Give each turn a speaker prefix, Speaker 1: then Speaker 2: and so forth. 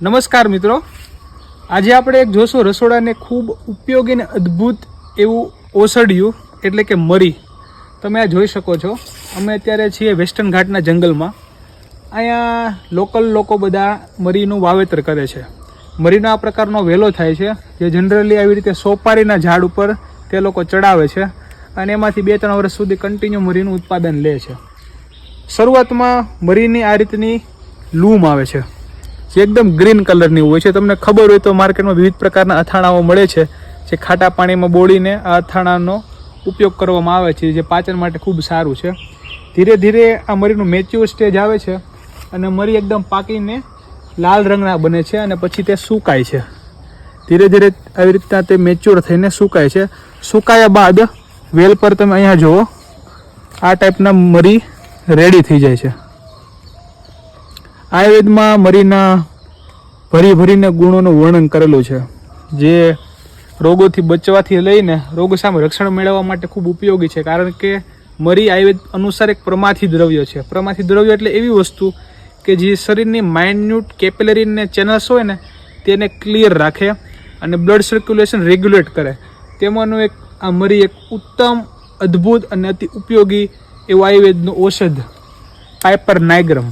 Speaker 1: નમસ્કાર મિત્રો. આજે આપણે એક જોશું રસોડાને ખૂબ ઉપયોગી અને અદ્ભુત એવું ઓસડિયું, એટલે કે મરી. તમે આ જોઈ શકો છો. અમે અત્યારે છીએ વેસ્ટર્ન ઘાટના જંગલમાં. અહીંયા લોકલ લોકો બધા મરીનું વાવેતર કરે છે. મરીનો આ પ્રકારનો વેલો થાય છે, જે જનરલી આવી રીતે સોપારીના ઝાડ ઉપર તે લોકો ચડાવે છે અને એમાંથી બે ત્રણ વર્ષ સુધી કન્ટિન્યુ મરીનું ઉત્પાદન લે છે. શરૂઆતમાં મરીની આ રીતની લૂમ આવે છે. જે એકદમ ગ્રીન કલરની હોય છે. તમને ખબર હોય તો માર્કેટમાં વિવિધ પ્રકારના અથાણાઓ મળે છે, જે ખાટા પાણીમાં બોળીને આ અથાણાનો ઉપયોગ કરવામાં આવે છે. જે પાચન માટે ખૂબ સારું છે. ધીરે ધીરે આ મરીનું મેચ્યુર સ્ટેજ આવે છે અને મરી એકદમ પાકીને લાલ રંગના બને છે અને પછી તે સુકાય છે. ધીરે ધીરે આવી રીતના તે મેચ્યોર થઈને સુકાય છે. સુકાયા બાદ વેલ પર તમે અહીંયા જુઓ, આ ટાઈપના મરી રેડી થઈ જાય છે. આયુર્વેદમાં મરીના ભરી ભરીને ગુણોનું વર્ણન કરેલું છે, જે રોગોથી બચવાથી લઈને રોગ સામે રક્ષણ મેળવવા માટે ખૂબ ઉપયોગી છે, કારણ કે મરી આયુર્વેદ અનુસાર એક પ્રમાથી દ્રવ્ય છે. પ્રમાથી દ્રવ્ય એટલે એવી વસ્તુ કે જે શરીરની માઇન્યુટ કેપિલરીને ચેનલ્સ હોય ને, તેને ક્લિયર રાખે અને બ્લડ સર્ક્યુલેશન રેગ્યુલેટ કરે. તેમાંનું એક આ મરી એક ઉત્તમ, અદ્ભુત અને અતિ ઉપયોગી એવું આયુર્વેદનું ઔષધ પાઇપર નાઇગ્રમ